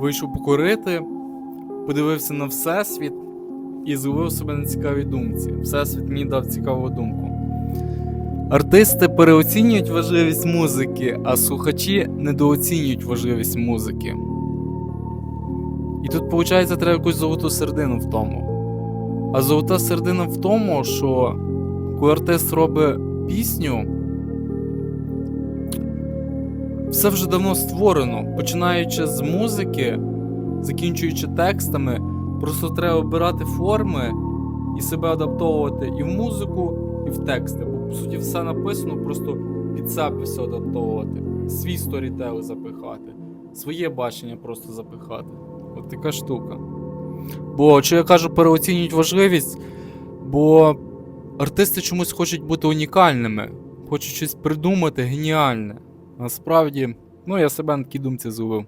вийшов покорити, подивився на Всесвіт і зловив себе на цікавій думці. Всесвіт мені дав цікаву думку. Артисти переоцінюють важливість музики, а слухачі недооцінюють важливість музики. І тут, виходить, треба якусь золоту середину в тому. А золота середина в тому, що коли артист робить пісню, все вже давно створено, починаючи з музики, закінчуючи текстами, просто треба обирати форми і себе адаптовувати і в музику, і в тексти. Бо по суті все написано, просто під себе все адаптовувати, свій сторітел запихати, своє бачення просто запихати. От така штука. Бо, що я кажу, переоцінюють важливість, бо артисти чомусь хочуть бути унікальними, хочуть щось придумати геніальне. Насправді, ну я себе на такій думці зловив.